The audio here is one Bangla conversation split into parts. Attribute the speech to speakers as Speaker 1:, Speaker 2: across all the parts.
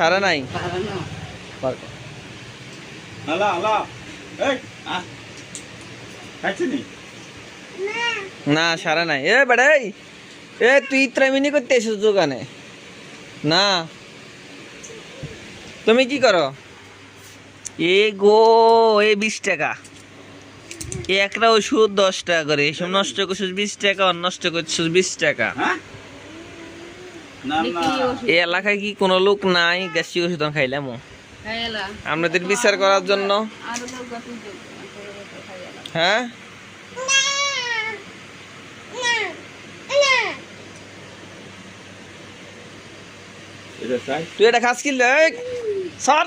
Speaker 1: সারা নাই। না? সারা নাই। এ বেড়াই এ তুই ত্রামিনি করতে এসেছিস দোকানে? না। তুমি কি করো? এ গো এ বিশ টাকা। এ একটা ওষুধ দশ টাকা করে। এসব নষ্ট করছিস বিশ টাকা আর নষ্ট করছিস বিশ টাকা।
Speaker 2: হ্যাঁ?
Speaker 1: এই এলাকায় কি কোনো লোক নাই? গ্যাস্ট্রিক ওষুধ খাইলাম। আপনাদের বিচার করার জন্য। হ্যাঁ?
Speaker 2: এটা
Speaker 1: তুই এটা খাস কি লে? সর সর।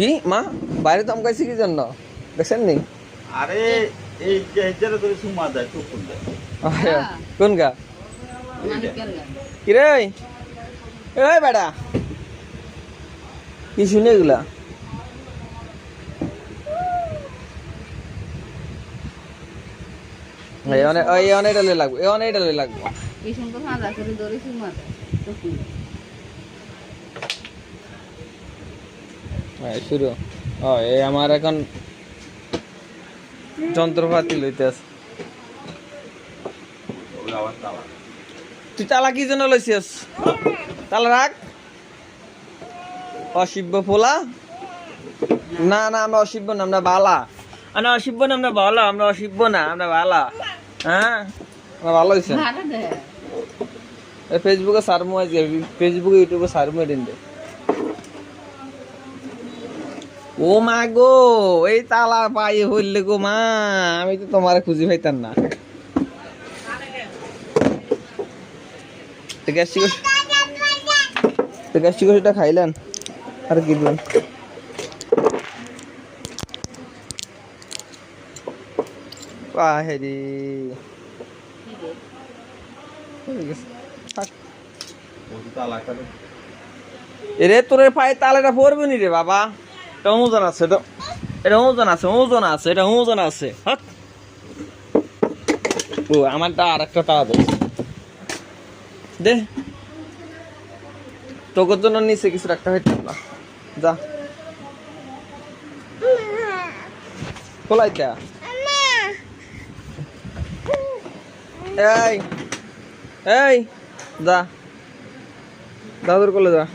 Speaker 1: কি? মা বাইরে তো আমকাইছি কি জন্য? দেখছেন নি?
Speaker 2: আরে এই যে হেজারে করে সুমা দেয় চুপ করে দেয়।
Speaker 1: কোন গা? কি রে এই বেড়া কি শুনে এগুলা? এই অনেক এই অনেক ডালে লাগবে এই অনেক ডালে লাগবে। হ্যাঁ শুরু। ও এই আমার এখন যন্ত্রপাতি লইতে আছে তুই তালা কি জন্য লইছিস? তালা রাখ। অশিব্য ফোলা। না না আমরা অশিব্য না আমরা বালা। আমরা অশিব্য না আমরা ভালো আমরা অশিব্য না আমরা বালা। হ্যাঁ? আমরা ভালো হয়েছে ফেসবুকে সারমু ফেসবুকে ইউটিউবে সারমু এদিন দে। ও মা গো এই তালা পায়ে হইলে গো মা আমি তো তোমার খুঁজে পাইতাম না। খাইলেন? আর কি দিলেন এরে তোর পায়ে তালেটা পড়বে নি রে বাবা। এটা ওজন আছে, এটা এটা ওজন আছে ওজন আছে, এটা ওজন আছে। হাট ও, আমারটা আর একটা দে। তোর জন্য নিচে কিছু রাখতে হইতাম না। যা। এই। এই। যা। দাদুর কোলে যা।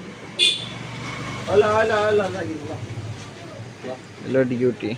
Speaker 2: ওলা ওলা ওলা
Speaker 3: എല്ലാം ഡ്യൂട്ടി